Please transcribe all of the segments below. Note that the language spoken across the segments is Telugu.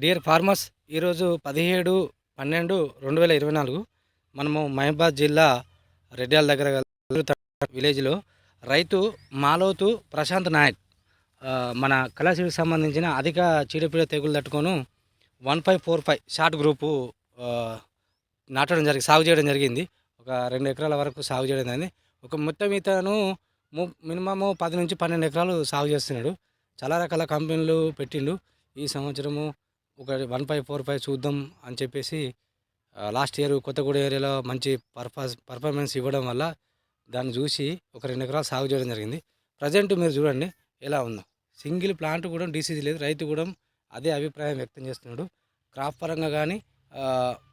డియర్ ఫార్మర్స్ ఈరోజు పదిహేడు పన్నెండు రెండు వేల ఇరవై నాలుగు మనము మహబాద్ జిల్లా రెడ్యాల దగ్గర విలేజ్లో రైతు మాలోతు ప్రశాంత్ నాయక్ మన కళాశిడికి సంబంధించిన అధిక చీడపీడ తెగులు తట్టుకోను one five four five short group నాటడం జరిగి సాగు చేయడం జరిగింది. ఒక రెండు ఎకరాల వరకు సాగు చేయడం జరిగింది. ఒక మొత్తం ఇతను ము మినిమము పది నుంచి పన్నెండు ఎకరాలు సాగు చేస్తున్నాడు. చాలా రకాల కంపెనీలు పెట్టిండు. ఈ సంవత్సరము ఒక వన్ ఫైవ్ ఫోర్ ఫైవ్ చూద్దాం అని చెప్పేసి లాస్ట్ ఇయర్ కొత్తగూడ ఏరియాలో మంచి పర్ఫాస్ పర్ఫార్మెన్స్ ఇవ్వడం వల్ల దాన్ని చూసి ఒక రెండు ఎకరాలు సాగు చేయడం జరిగింది. ప్రజెంట్ మీరు చూడండి ఎలా ఉందో. సింగిల్ ప్లాంట్ కూడా డీసీజీ లేదు. రైతు కూడా అదే అభిప్రాయం వ్యక్తం చేస్తున్నాడు. క్రాప్ పరంగా కానీ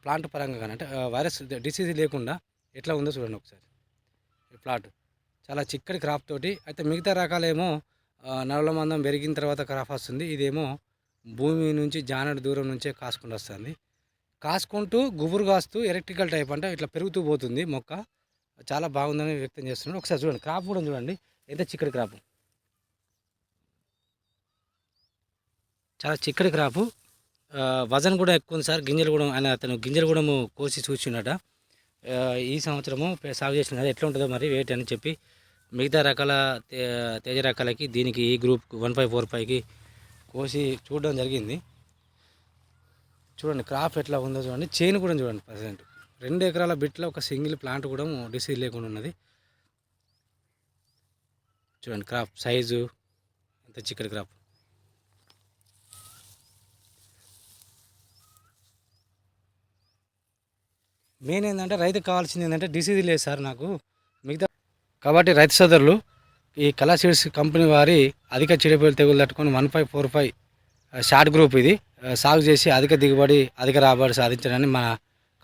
ప్లాంట్ పరంగా కానీ అంటే వైరస్ డిసీజ్ లేకుండా ఎట్లా ఉందో చూడండి ఒకసారి. ఈ ప్లాట్ చాలా చిక్కటి క్రాప్ తోటి అయితే మిగతా రకాలేమో నల్ల మందం పెరిగిన తర్వాత క్రాప్ వస్తుంది. ఇదేమో భూమి నుంచి జానడి దూరం నుంచే కాసుకుంటూ వస్తుంది. కాసుకుంటూ గుబురు కాస్తూ ఎలక్ట్రికల్ టైప్ అంటే ఇట్లా పెరుగుతూ పోతుంది మొక్క. చాలా బాగుందని వ్యక్తం చేస్తున్నాడు. ఒకసారి చూడండి. క్రాప్ కూడా చూడండి. ఎంత చిక్కడి క్రాప్? చాలా చిక్కడి క్రాపు. వజన్ కూడా ఎక్కువ ఉంది సార్. గింజలు కూడా ఆయన అతను గింజలు కూడా కోసి చూసిండట. ఈ సంవత్సరము సాగు చేసిన ఎట్లా ఉంటుందో మరి వెయిట్ అని చెప్పి మిగతా రకాల తే- తేజ రకాలకి దీనికి ఈ గ్రూప్ వన్ ఫైవ్ ఫోర్ ఫైవ్కి కోసి చూడడం జరిగింది. చూడండి క్రాప్ ఎట్లా ఉందో చూడండి. చైన్ కూడా చూడండి ప్రజెంట్. రెండు ఎకరాల బిట్లో ఒక సింగిల్ ప్లాంట్ కూడా డిసీజ్ లేకుండా ఉన్నది. చూడండి క్రాప్ సైజు ఎంత చిక్కటి క్రాప్. మెయిన్ ఏంటంటే రైతుకు కావాల్సింది ఏంటంటే డిసీజ్ లేదు సార్ నాకు. మిగతా కాబట్టి రైతు సోదరులు ఈ కళా సీడ్స్ కంపెనీ వారి అధిక చీడపీడల తెగులు తట్టుకొని one five four five short group ఇది. సాగు చేసి అధిక దిగుబడి అధిక రాబడి సాధించడానికి మన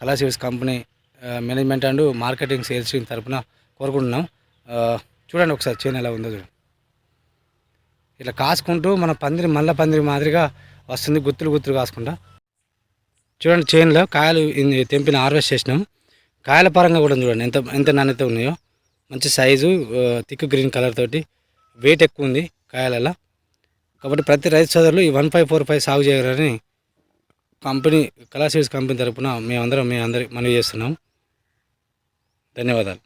Kala seeds company management and marketing sales team తరఫున కోరుకుంటున్నాం. చూడండి ఒకసారి చేను ఎలా ఉందో చూడండి. ఇట్లా కాసుకుంటూ మన పందిరి మల్ల పందిరి మాదిరిగా వస్తుంది గుత్తులు గుత్తులు కాసుకుంటా. చూడండి చేనులో కాయలు తెంపిన హార్వెస్ట్ చేసినాం. కాయల పరంగా కూడా చూడండి ఎంత ఎంత నాణ్యత ఉన్నాయో. మంచి సైజు థిక్ గ్రీన్ కలర్ తోటి వెయిట్ ఎక్కువ ఉంది కాయలలో కాబట్టి ప్రతి రైతు సోదరులు ఈ వన్ ఫైవ్ ఫోర్ ఫైవ్ సాగు చేయగలరని కంపెనీ కళా సీడ్స్ కంపెనీ తరఫున మేమందరం మీ అందరి మనవి చేస్తున్నాం. ధన్యవాదాలు.